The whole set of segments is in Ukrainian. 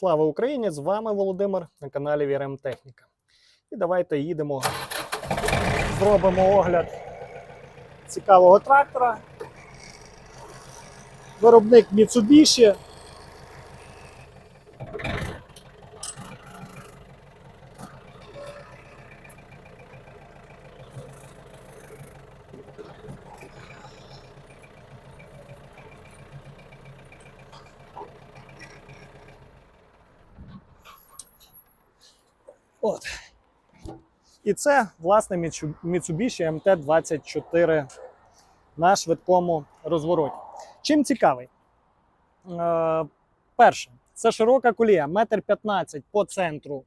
Слава Україні! З вами Володимир на каналі Вірем Техніка. І давайте їдемо, зробимо огляд цікавого трактора. Виробник Mitsubishi. От. І це, власне, Mitsubishi MT-24 на швидкому розвороті. Чим цікавий? Е, перше, це широка колія, 1,15 м по центру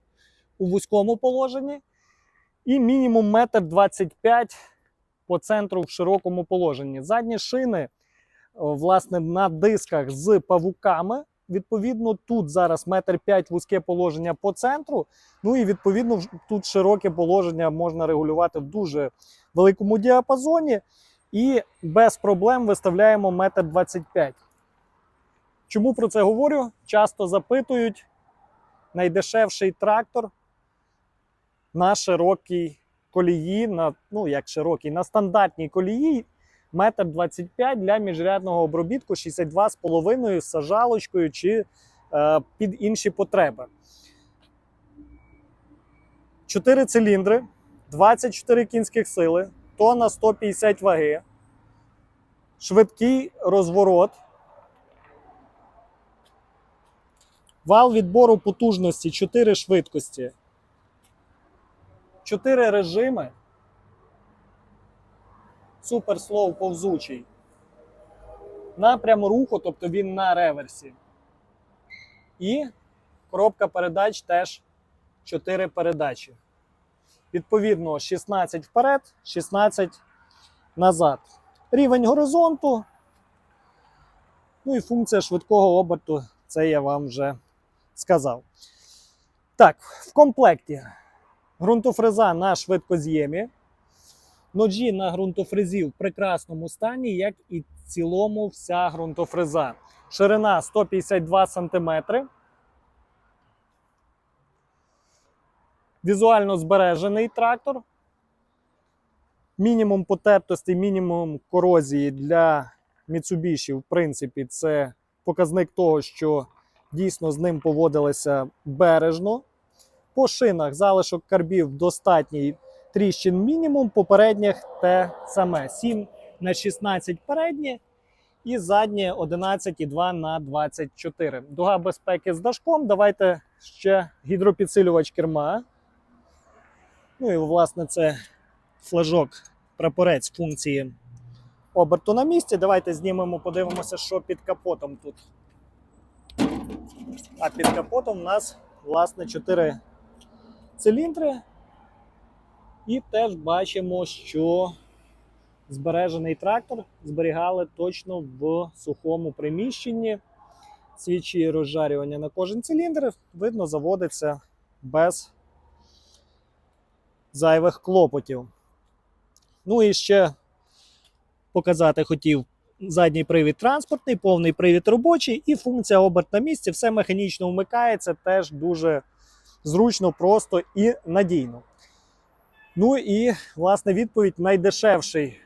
у вузькому положенні, і мінімум 1,25 м по центру в широкому положенні. Задні шини, е, власне, на дисках з павуками. Відповідно, тут зараз 1,5 м вузьке положення по центру. Ну і відповідно тут широке положення можна регулювати в дуже великому діапазоні. І без проблем виставляємо 1,25 м. Чому про це говорю? Часто запитують найдешевший трактор на широкій колії, на, ну як широкий, на стандартній колії 1,25 м для міжрядного обробітку 62,5 з сажалочкою чи е, під інші потреби. 4 циліндри, 24 кінських сили, тонна 150 ваги, швидкий розворот, вал відбору потужності 4 швидкості, 4 режими, суперслоу повзучий, напрям руху, тобто він на реверсі. І коробка передач теж 4 передачі. Відповідно, 16 вперед, 16 назад. Рівень горизонту. Ну і функція швидкого оберту, це я вам вже сказав. Так, в комплекті ґрунтофреза на швидкоз'ємі. Ноджі на ґрунтофрезі в прекрасному стані, як і в цілому вся ґрунтофреза. Ширина 152 см. Візуально збережений трактор. Мінімум потертості, мінімум корозії для Mitsubishi, в принципі, це показник того, що дійсно з ним поводилися бережно. По шинах залишок карбів достатній тріщин мінімум, попередніх те саме. 7 на 16 переднє і заднє 11,2 на 24. Дуга безпеки з дашком. Давайте ще гідропідсилювач керма. Ну і власне це флажок, прапорець функції оберту на місці. Давайте знімемо, подивимося, що під капотом тут. А під капотом у нас, власне, 4 циліндри. І теж бачимо, що збережений трактор зберігали точно в сухому приміщенні. Свічі розжарювання на кожен циліндр, видно, заводиться без зайвих клопотів. Ну і ще показати хотів задній привід транспортний, повний привід робочий і функція оберт на місці. Все механічно вмикається, теж дуже зручно, просто і надійно. Ну і, власне, відповідь найдешевший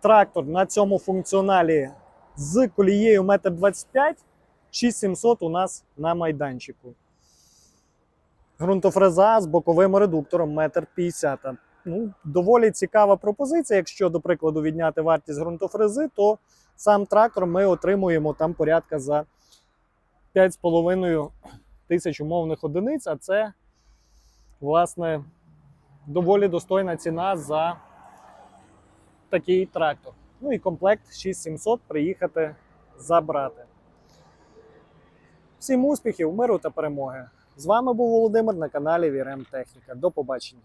трактор на цьому функціоналі з колією 1,25 м 6700 у нас на майданчику. Ґрунтофреза з боковим редуктором 1,50 м. Ну, доволі цікава пропозиція. Якщо, до прикладу, відняти вартість ґрунтофрези, то сам трактор ми отримуємо там порядка за 5,5 тисяч умовних одиниць, а це, власне, доволі достойна ціна за такий трактор. Ну і комплект 6700 приїхати забрати. Всім успіхів, миру та перемоги! З вами був Володимир на каналі VRM Техніка. До побачення.